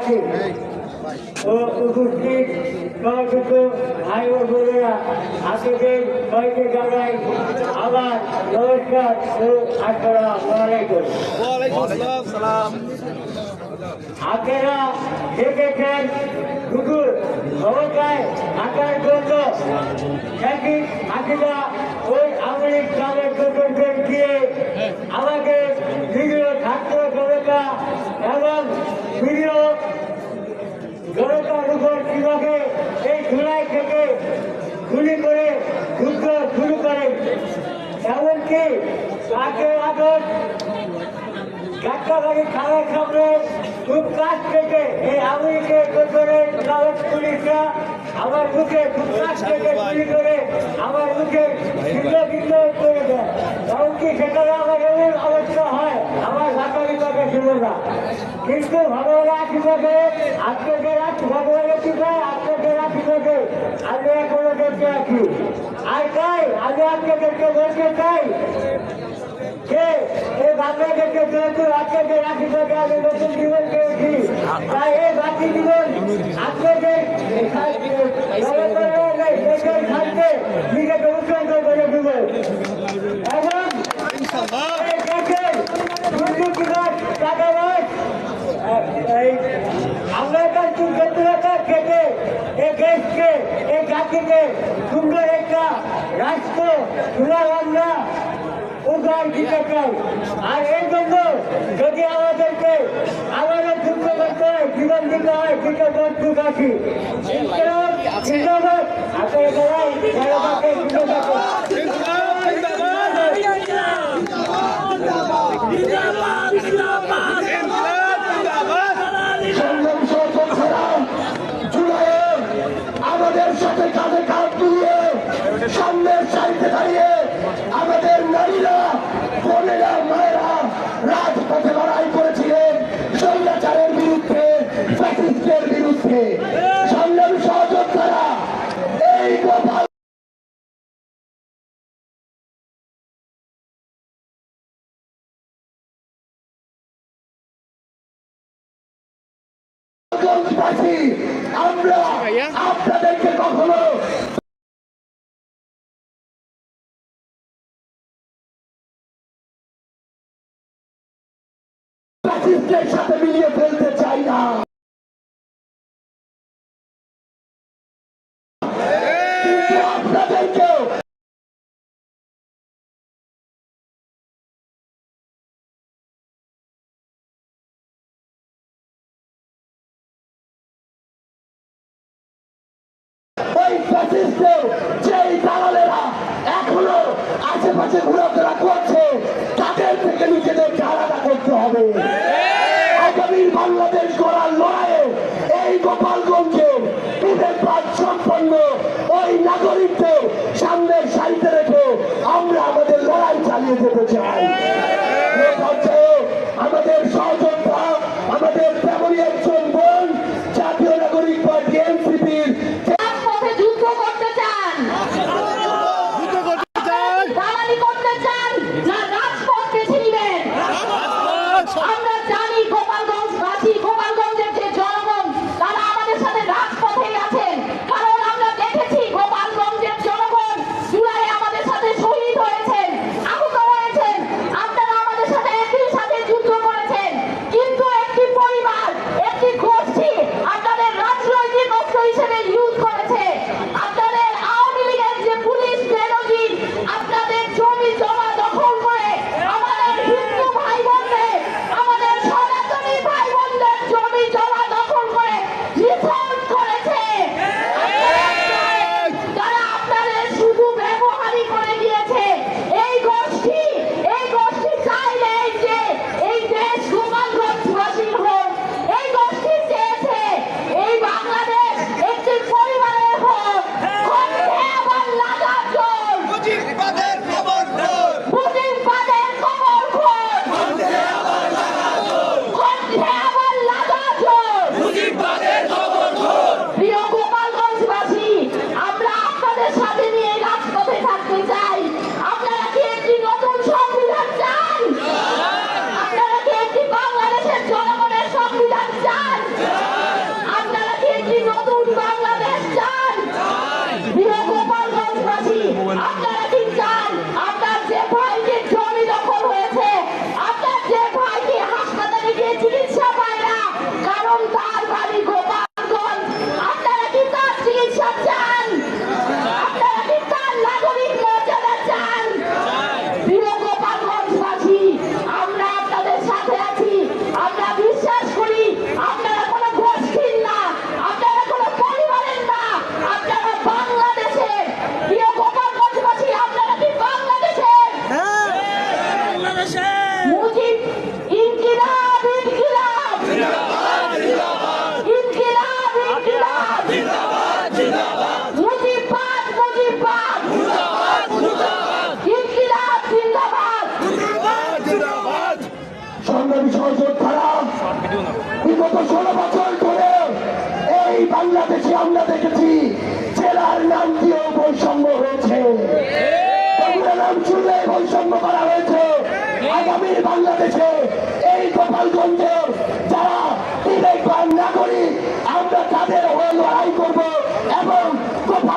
এলাকাবাসী ও উপস্থিত সহযুক্ত ভাই ও বোনেরা আপনাদের সবাইকে জানাই আবার নমস্কার ও আসসালামু আপনারা দেখেছেন শুধু ক্ষমতায় থাকার জন্য নাকি হাসিনা ওই আমেরিক গ্রামের লোকদের দিয়ে আমাদের বিভিন্ন ছাত্র জনতা এবং বিভিন্ন জনতার উপর কীভাবে এই থেকে গুলি করে যুদ্ধ শুরু এমনকি আগে আগস্ট যাত্রাবাড়ি খাওয়ার সামনে খুব থেকে এই আমেরিকার পেছনের কাগজ পুলিশরা আমার মুখে খুব কাছ থেকে গুলি করে আমার মুখে ভিন্ন ভিন্ন করে দেয়। এমনকি সেখানে এমন অবস্থা হয়। আমার ঢাকা বিভাগে ছিল না। কিন্তু ভগবানের আশীর্বাদে আপনাদের আশ- ভগবানের কৃপায় আপনাদের আশীর্বাদে আমি এখনও দেখতে আছি আর তাই আমি আপনাদেরকে বলতে চাই যে এই বাংলাদেশকে যেহেতু আপনাদের আশীর্বাদে আমি নতুন জীবন পেয়েছি, তাই এই বাকি জীবন আপনাদের স্বার্থে নিজেকে উৎসর্গ করে দেব এবং এই দেশের দুর্নীতিবাজ টাকাবাজ এই আমরা তার দুর্গততা থেকে এই দেশকে এই জাতিকে সুন্দর একটা রাষ্ট্র চাই আর এই জন্য যদি আমাদেরকে আমাদের যুদ্ধ করতে হয় জীবন দিতে হয় প্রস্তুত আছি ধন্যবাদ আপনার সবাই সবাইকে ধন্যবাদ সংগ্রাম গোপালগঞ্জবাসী আমরা আপনাদেরকে কখনো সাথে আশেপাশে ঘোরাফেরা করছে তাদের থেকে নিজেদেরকে আলাদা করতে হবে।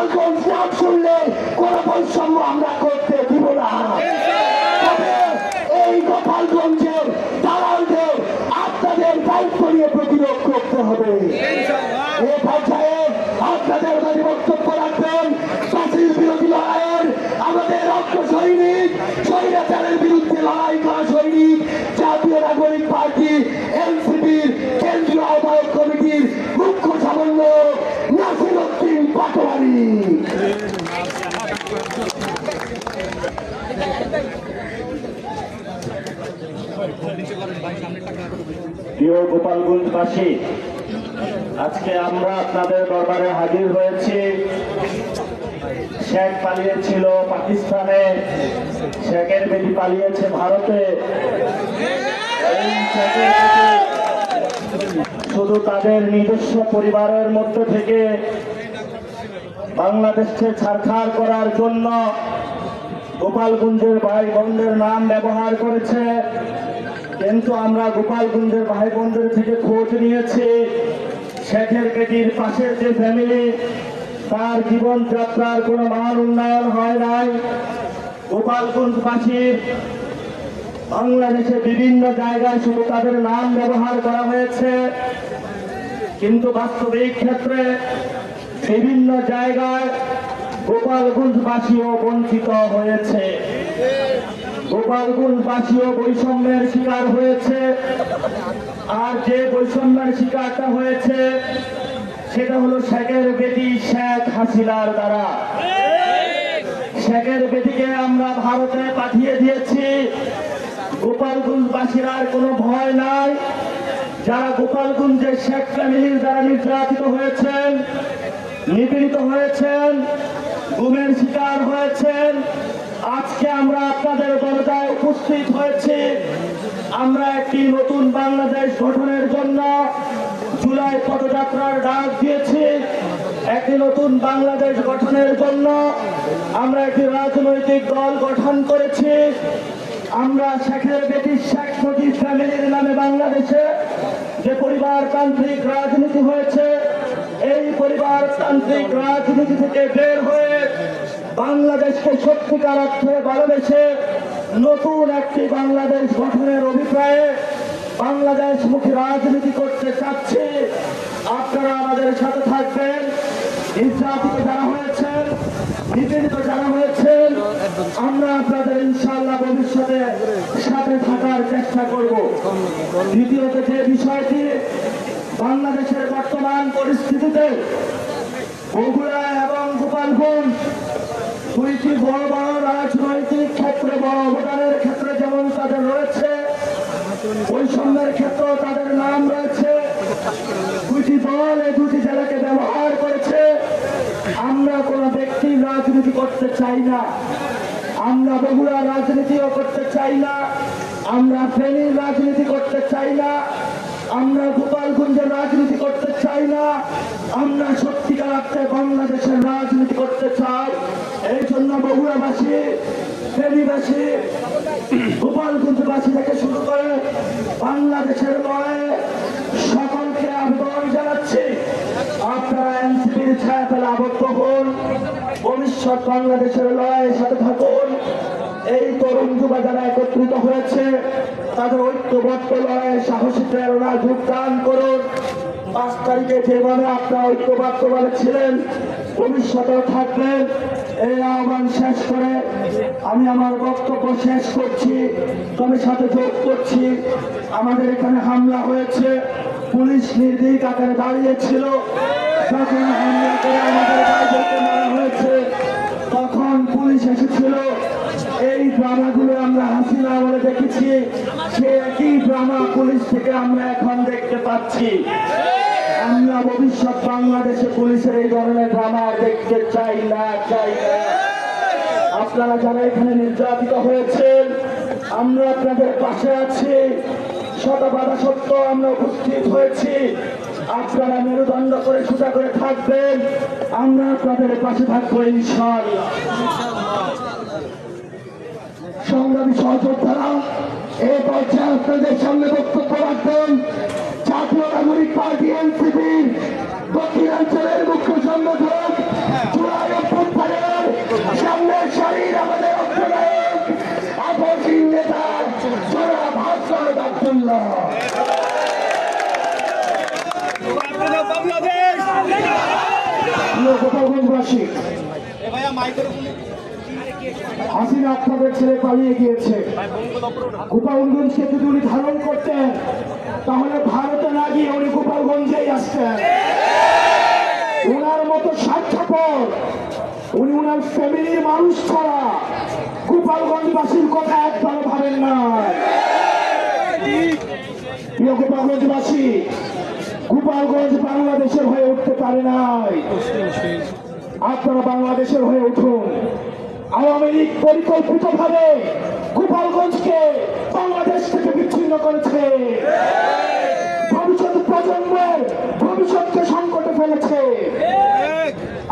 গোপালগঞ্জ নাম শুনলে কোনো বৈষম্য আমরা করতে দিব না। তবে এই গোপালগঞ্জের দালালদের আপনাদের দায়িত্ব নিয়ে প্রতিরোধ করতে হবে। আমাদের রক্ত সৈনিক স্বৈরাচারের বিরুদ্ধে লড়াই করা সৈনিক, জাতীয় নাগরিক পার্টি কেন্দ্রীয় আহ্বায়ক কমিটির মুখ্য সমন্বয়ক নাসির প্রিয় গোপালগঞ্জবাসী, আজকে আমরা আপনাদের দরবারে হাজির হয়েছি। শেখ পালিয়েছিল পাকিস্তানে, শেখের বেটি পালিয়েছে ভারতে। শুধু তাদের নিজস্ব পরিবারের মধ্য থেকে বাংলাদেশকে ছাড়খাড় করার জন্য গোপালগঞ্জের ভাই বোনদের নাম ব্যবহার করেছে। কিন্তু আমরা গোপালগঞ্জের ভাই বোনদের থেকে খোঁজ নিয়েছি। শেখের বেটির পাশের যে ফ্যামিলি তার জীবনযাত্রার কোনো মান উন্নয়ন হয় নাই। গোপালগঞ্জবাসীর বাংলাদেশে বিভিন্ন জায়গায় শুধু তাদের নাম ব্যবহার করা হয়েছে। কিন্তু বাস্তবিক ক্ষেত্রে বিভিন্ন জায়গায় গোপালগঞ্জবাসীও বঞ্চিত হয়েছে। গোপালগঞ্জবাসীও বৈষম্যের শিকার হয়েছে। আর যে বৈষম্যের শিকারটা হয়েছে, সেটা হলো শেখের বেটি শেখ হাসিনার দ্বারা। শেখের বেদিকে আমরা ভারতে পাঠিয়ে দিয়েছি। গোপালগঞ্জবাসীর আর কোনো ভয় নাই। যারা গোপালগঞ্জের শেখ ফ্যামিলির দ্বারা নির্যাতিত হয়েছেন নিপীড়িত হয়েছেন, গুমের শিকার হয়েছেন। আজকে আমরা আপনাদের দরজায় উপস্থিত হয়েছি। আমরা একটি নতুন বাংলাদেশ গঠনের জন্য জুলাই পদযাত্রার ডাক দিয়েছি। একটি নতুন বাংলাদেশ গঠনের জন্য আমরা একটি রাজনৈতিক দল গঠন করেছি। আমরা শেখের বেটি শেখ মুজিব ফ্যামিলির নামে বাংলাদেশে যে পরিবারতান্ত্রিক রাজনীতি হয়েছে এই পরিবারতান্ত্রিক রাজনীতি থেকে বের হয়ে বাংলাদেশকে সত্যিকার অর্থে ভালোবেসে নতুন একটি বাংলাদেশ গঠনের অভিপ্রায়ে বাংলাদেশ মুখী রাজনীতি করতে চাচ্ছি। আপনারা আমাদের সাথে থাকবেন। নির্যাতিত যারা হয়েছেন নিপীড়িত যারা হয়েছেন, আমরা আপনাদের ইনশাল্লাহ ভবিষ্যতে সাথে থাকার চেষ্টা করব। দ্বিতীয়ত যে বিষয়টি বাংলাদেশের বর্তমান পরিস্থিতিতে বগুড়া এবং গোপালগঞ্জ দুইটি বড় বড় রাজনৈতিক ক্ষেত্রে, বড় অবদানের ক্ষেত্রে যেমন তাদের রয়েছে, বৈষম্যের ক্ষেত্রেও তাদের নাম রয়েছে দুটি দল এই দুটি জেলাকে ব্যবহার করেছে। আমরা কোনো ব্যক্তির রাজনীতি করতে চাই না। আমরা বগুড়া রাজনীতিও করতে চাই না। আমরা ফেনীর রাজনীতি করতে চাই না। আমরা গোপালগঞ্জের রাজনীতি করতে চাই না। আমরা সত্যিকার অর্থে বাংলাদেশের রাজনীতি করতে চাই। এই জন্য বগুড়াবাসী ফেনীবাসী গোপালগঞ্জবাসী থেকে শুরু করে বাংলাদেশের লড়াইয়ে সকলকে আবেদন জানাচ্ছি। আপনারা এনসিপির ছায়া ফেলে আবদ্ধ হন। ভবিষ্যৎ বাংলাদেশের লড়াইয়ের সাথে থাকুন। এই তরুণ যুবা যারা একত্রিত হয়েছে, তাদের ঐক্যবদ্ধ লড়াইয়ে সাহসী প্রেরণা যোগদান করুন। পাঁচ তারিখে যেভাবে আপনারা ঐক্যবদ্ধভাবে ছিলেন, ভবিষ্যতেও থাকবেন, এই আহ্বান শেষ করে আমি আমার বক্তব্য শেষ করছি, তবে সাথে যোগ করছি। আমাদের এখানে হামলা হয়েছে, পুলিশ নির্দিক আকারে দাঁড়িয়েছিল। যখন হামলা করে আমাদের মারা হয়েছে, তখন পুলিশ এসেছিল। ড্রামাগুলো আমরা হাসিনা বলে দেখেছি সে একই ড্রামা পুলিশ থেকে আমরা এখন দেখতে পাচ্ছি। আমরা ভবিষ্যৎ বাংলাদেশে পুলিশের এই ধরনের ড্রামা দেখতে চাই না চাই না। আপনারা যারা এখানে নির্যাতিত হয়েছেন, আমরা আপনাদের পাশে আছি। শত বাধা সত্ত্বেও আমরা উপস্থিত হয়েছি। আপনারা মেরুদণ্ড করে সোজা করে থাকবেন। আমরা আপনাদের পাশে থাকব ইনশাআল্লাহ। সংগ্রামী সহযোদ্ধারা এই পর্যায়ে আপনাদের সামনে বক্তব্য রাখবেন। জাতীয় নাগরিক পার্টি এনসিপির দক্ষিণাঞ্চলের মুখ্য সংগঠক জুলাই অভ্যুত্থানের সামনের সারির আমাদের অগ্রনায়ক আপসীন নেতা ভাস্কর আব্দুল্লাহ গোপালগঞ্জবাসী হাসিনা আপনাদের ছেড়ে পালিয়ে গিয়েছে। গোপালগঞ্জকে যদি উনি ধারণ করতেন, তাহলে ভারতে না গিয়ে উনি গোপালগঞ্জেই আসতেন। ওনার মতো স্বার্থপর, উনি ওনার ফ্যামিলির মানুষ ছাড়া গোপালগঞ্জবাসীর কথা একবারও ভাবেন না। প্রিয় গোপালগঞ্জবাসী, গোপালগঞ্জ বাংলাদেশের হয়ে উঠতে পারে নাই। আপনারা বাংলাদেশের হয়ে উঠুন। আওয়ামী লীগ পরিকল্পিত ভাবে গোপালগঞ্জকে বাংলাদেশ থেকে বিচ্ছিন্ন করেছে। ভবিষ্যৎ প্রজন্মের ভবিষ্যৎকে সংকটে ফেলেছে।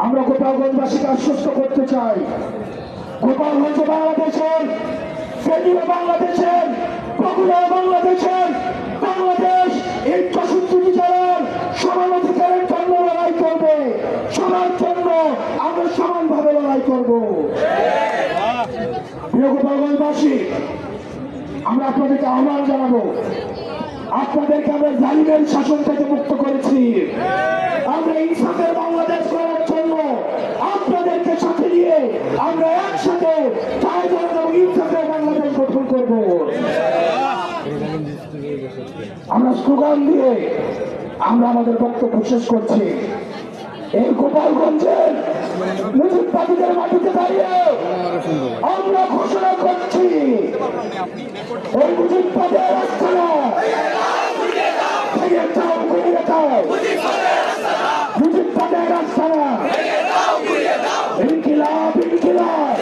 আমরা গোপালগঞ্জবাসীকে আশ্বস্ত করতে চাই। গোপালগঞ্জ বাংলাদেশের, ফেনীয় বাংলাদেশের বগুড়া বাংলাদেশের, বাংলাদেশ এই চৌষট্টি জেলার সমান অধিকারের লড়াই করবে। সবার জন্য আমরা সমানভাবে লড়াই করব। প্রিয় আমরা আপনাদেরকে আহ্বান জানাব। আপনাদেরকে আমরা জালিমের শাসন থেকে মুক্ত করেছি। আমরা ইনসাফের বাংলাদেশ করার জন্য আপনাদেরকে সাথে নিয়ে আমরা একসাথে ইনসাফের বাংলাদেশ গঠন করব। আমরা স্লোগান দিয়ে আমরা আমাদের বক্তব্য শেষ করছি। এই গোপালগঞ্জের মুজিববাদীদের মাটিতে দাঁড়িয়ে আমরা ঘোষণা করছি। গুড়িয়ে দাও মুজিববাদের আস্থানা ইনকিলাব ইনকিলাব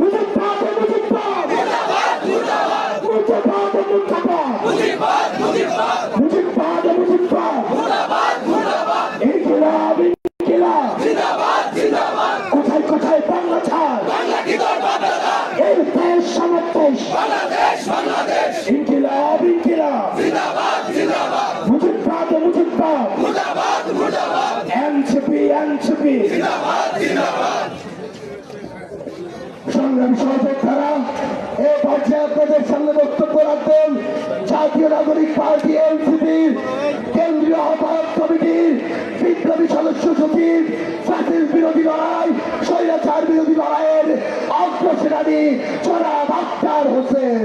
মুজিববাদ মুজিববাদ মুজিববাদ মুজিবাদ মুজিবাদ মুজিবাদ মুজিবাদ ইনকিলাব কোথায় কোথায় বাংলা ছাড় এই দেশ সমাবেশ ইনকিলাব ইনকিলাব মুজিববাদ মুজিববাদ এনসিপি এনসিপি সংগ্রামী সহযোদ্ধারা এ পর্যায়ে আপনাদের সামনে বক্তব্য রাখবেন। জাতীয় নাগরিক পার্টি এনসিপির কেন্দ্রীয় আহ্বায়ক কমিটির বিপ্লবী সদস্য সচিব জাতির বিরোধী লড়াই স্বৈরাচার বিরোধী লড়াইয়ের অগ্রসেনানী জনাব আক্তার হোসেন।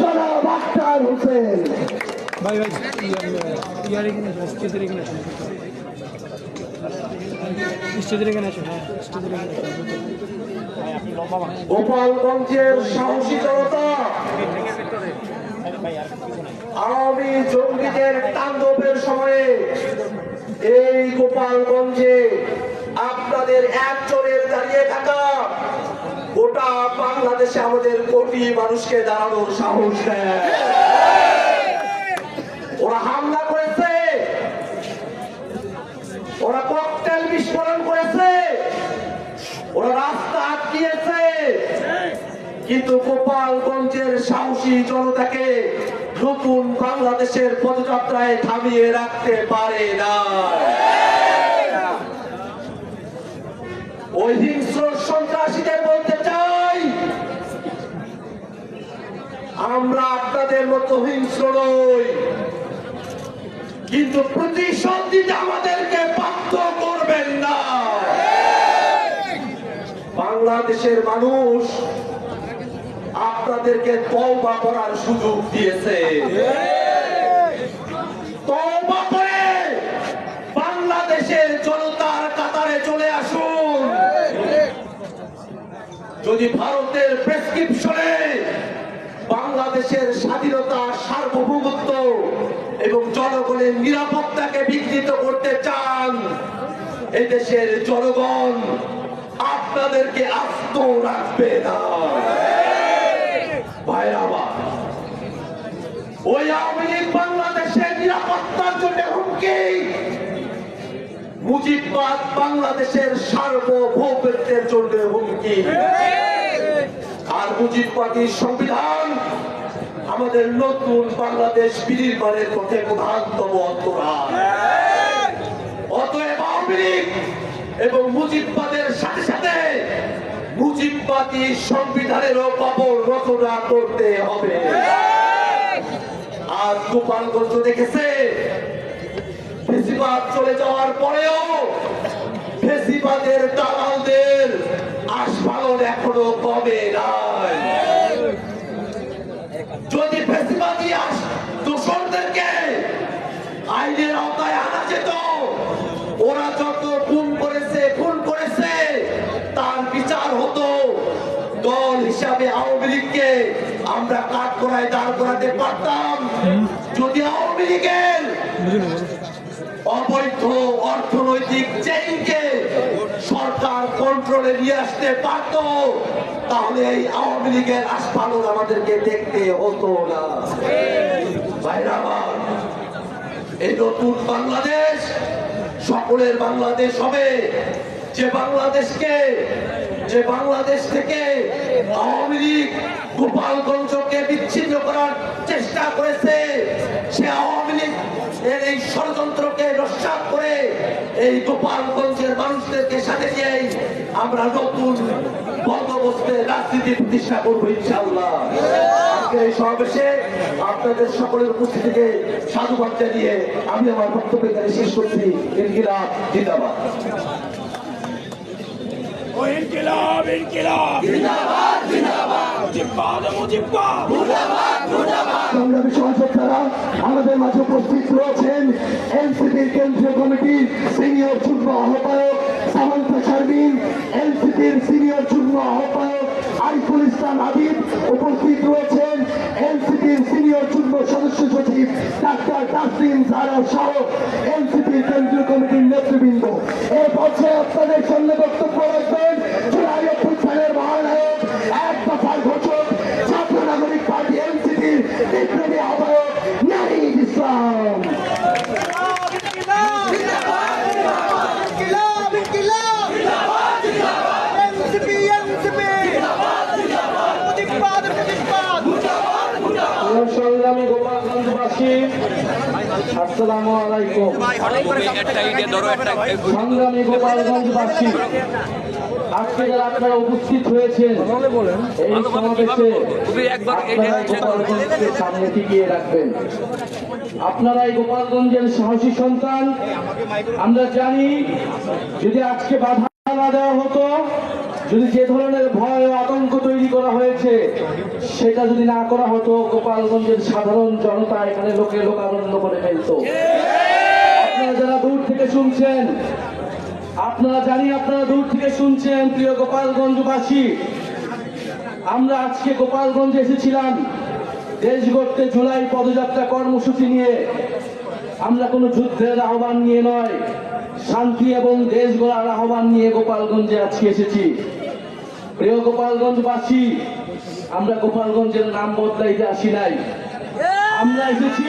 জনাব আক্তার হোসেন। ভাই ভাই ইয়ার এখানে স্টেজের এখানে আসো স্টেজের এখানে আসো হ্যাঁ স্টেজের এখানে গোপালগঞ্জের সাহসী জনতা আওয়ামী জঙ্গিদের তাণ্ডবের সময়ে এই গোপালগঞ্জে আপনাদের একজনের দাঁড়িয়ে থাকা, গোটা বাংলাদেশে আমাদের কোটি মানুষকে দাঁড়ানোর সাহস দেয় ওরা হামলা করেছে ওরা ককটেল বিস্ফোরণ করেছে ওরা রাস্তা আটকিয়েছে কিন্তু গোপালগঞ্জের সাহসী জনতাকে নতুন বাংলাদেশের পদযাত্রায় থামিয়ে রাখতে পারে না। আমরা আপনাদের মতো হিংস্র নই, কিন্তু আমাদেরকে করবেন না। বাংলাদেশের মানুষ আপনাদেরকে তওবা করার সুযোগ দিয়েছে। তওবা করে বাংলাদেশের জনতার কাতারে চলে আসুন। যদি ভারতের প্রেস বাংলাদেশের স্বাধীনতা, সার্বভৌমত্ব এবং জনগণের নিরাপত্তাকে বিঘ্নিত করতে চান, এদেশের জনগণ আপনাদেরকে আস্ত রাখবে না। বাংলাদেশের সার্বভৌমত্বের জন্য হুমকি। আর মুজিববাদীর সংবিধান আমাদের নতুন বাংলাদেশ বিনির্মাণের পথে প্রধানতম অতএব এবং মুজিববাদের সাথে সাথে মুজিববাদী সংবিধানেরও কবর রচনা করতে হবে। আজ গোপালগঞ্জ দেখেছে ফেসিবাদ চলে যাওয়ার পরেও দালালদের আস্ফালন এখনও কমে নাই। যদি ফেসিবাদী আস- দোষরদেরকে আইনের আওতায় আনা যেত, ওরা যত খুন করেছে আওয়ামী লীগকে আমরা কাঠ করায় দাঁড় করাতে পারতাম। যদি আওয়ামী লীগের অবৈধ অর্থনৈতিক চেইনকে সরকার কন্ট্রোলে নিয়ে আসতে পারত, তাহলে এই আওয়ামী লীগের আস্ফালন আমাদেরকে দেখতে হতো না। এই নতুন বাংলাদেশ, সকলের বাংলাদেশ হবে। যে বাংলাদেশকে, যে বাংলাদেশ থেকে আওয়ামী লীগ গোপালগঞ্জকে বিচ্ছিন্ন করার চেষ্টা করেছে, সে আওয়ামী লীগ এর এই ষড়যন্ত্রকে নস্বাত করে এই গোপালগঞ্জের মানুষদেরকে সাথে নিয়ে আমরা নতুন বন্দোবস্তের রাজনীতি প্রতিষ্ঠা করব ইনশাআল্লাহ। এই সমাবেশে আপনাদের সকলের উপস্থিতিকে সাধুবাদ জানিয়ে আমি আমার বক্তব্য এখানে শেষ করছি। ইনকিলাব, জিন্দাবাদ। ইনকিলাব ইনকিলাব। আমাদের মাঝে উপস্থিত রয়েছেন এনসিপির কেন্দ্রীয় কমিটির সিনিয়র যুগ্ম আহ্বায়ক সামান্তা শারমিন, এনসিপির সিনিয়র যুগ্ম আহ্বায়ক আরিফুল ইসলাম হাবিব উপস্থিত রয়েছেন, এনসিপির সিনিয়র যুগ্ম সদস্য সচিব ডাক্তার তাসলিম জারা সহ এনসিপির সংগ্রামী গোপালগঞ্জবাসী আজকে যারা আপনারা উপস্থিত হয়েছেন এই সমাবেশে আপনারা গোপালগঞ্জকে সামনে টিকিয়ে রাখবেন। আপনারা এই গোপালগঞ্জের সাহসী সন্তান। আমরা জানি যদি আজকে বাধা না দেওয়া হতো যদি যে ধরনের ভয় ও আতঙ্ক তৈরি করা হয়েছে সেটা যদি না করা হতো গোপালগঞ্জের সাধারণ জনতা এখানে লোকে লোকারণ্য করে ফেলতো। আপনারা যারা দূর থেকে শুনছেন, আপনারা জানি আপনারা দূর থেকে শুনছেন, প্রিয় গোপালগঞ্জবাসী। আমরা আজকে গোপালগঞ্জে এসেছিলাম, দেশ গড়তে জুলাই পদযাত্রা কর্মসূচি নিয়ে। আমরা কোনো যুদ্ধের আহ্বান নিয়ে নয়, শান্তি এবং দেশ গড়ার আহ্বান নিয়ে গোপালগঞ্জে আজকে এসেছি। প্রিয় গোপালগঞ্জবাসী, আমরা গোপালগঞ্জের নাম বদলাইতে আসি নাই। আমরা এসেছি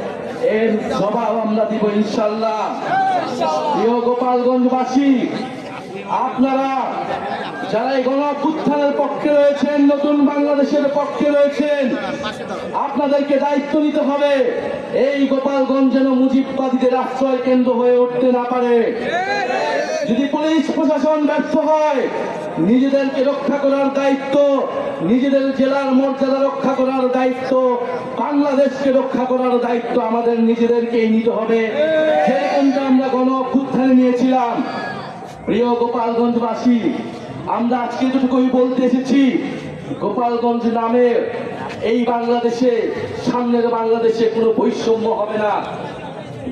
এর জবাব আমরা দিব ইনশাল্লাহ প্রিয় গোপালগঞ্জবাসী, আপনারা যারা এই গণ পক্ষে রয়েছেন, নতুন বাংলাদেশের পক্ষে রয়েছেন, আপনাদেরকে দায়িত্ব নিতে হবে। এই গোপালগঞ্জ যেন মুজিববাদীদের আশ্রয় কেন্দ্র হয়ে উঠতে না পারে। যদি পুলিশ প্রশাসন ব্যর্থ হয়, নিজেদেরকে রক্ষা করার দায়িত্ব নিজেদের জেলার মর্যাদা রক্ষা করার দায়িত্ব, বাংলাদেশকে রক্ষা করার দায়িত্ব আমাদের নিজেদেরকেই নিতে হবে। যেরকমটা আমরা গণ অভ্যুত্থানে নিয়েছিলাম। প্রিয় গোপালগঞ্জবাসী, আমরা আজকে যেটুকুই বলতে এসেছি, গোপালগঞ্জ নামে এই বাংলাদেশে, সামনের বাংলাদেশে কোনো বৈষম্য হবে না।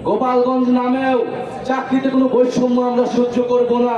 গোপালগঞ্জ নামেও চাকরিতে কোনো বৈষম্য আমরা সহ্য করব না।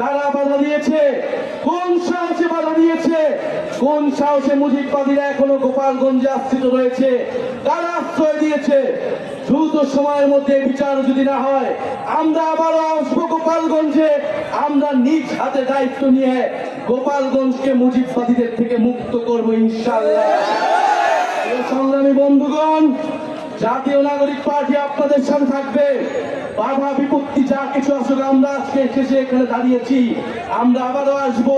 কারা বাধা দিয়েছে কোন সাহসে বাধা দিয়েছে কোন সাহসে মুজিববাদীরা এখনও গোপালগঞ্জে আশ্রিত রয়েছে কারা আশ্রয় দিয়েছে। দ্রুত সময়ের মধ্যে বিচার যদি না হয়, আমরা আবারও আসব গোপালগঞ্জে। আমরা নিজ হাতে দায়িত্ব নিয়ে গোপালগঞ্জকে মুজিববাদীদের থেকে মুক্ত করব ইনশাল্লাহ সংগ্রামী বন্ধুগণ জাতীয় নাগরিক পার্টি আপনাদের সাথে থাকবে। বাধা বিপত্তি যা কিছু আসলে আমরা আজকে শেষে এখানে দাঁড়িয়েছি। আমরা আবারও আসব।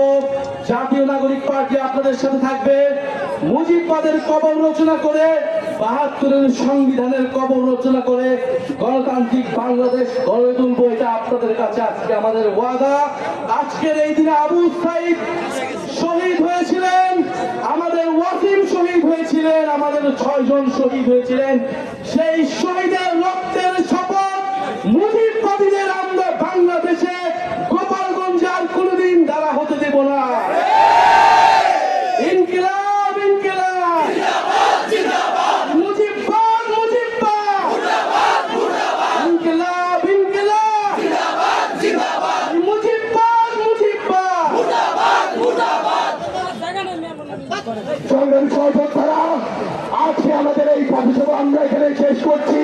জাতীয় নাগরিক পার্টি আপনাদের সাথে থাকবে। মুজিববাদের কবর রচনা করে, বাহাত্তরের সংবিধানের কবর রচনা করে, গণতান্ত্রিক বাংলাদেশ গড়ে তুলবো এটা আপনাদের কাছে আজকে আমাদের ওয়াদা। আজকের এই দিনে আবু সাইদ শহীদ হয়েছিলেন। আমাদের ওয়াসিম শহীদ হয়েছিলেন আমাদের ছয়জন শহীদ হয়েছিলেন। সেই শহীদের রক্তের শপথ মুজিববাদীদের করছি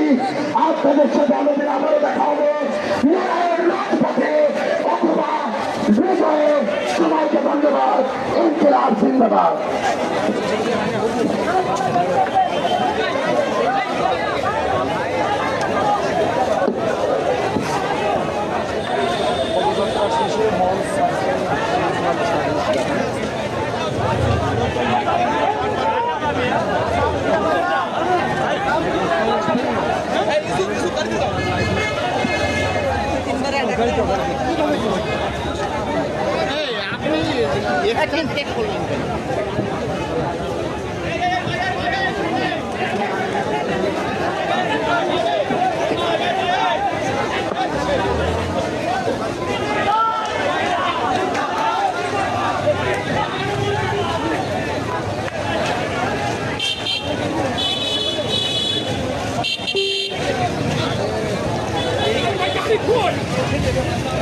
আপনাদের সাথে আমাদের আবারও দেখা হবে। লড়াইয়ের রাজপথে সবাইকে ধন্যবাদ ইনকিলাব জিন্দাবাদ। সেখানে ব্রেক করলাম Good!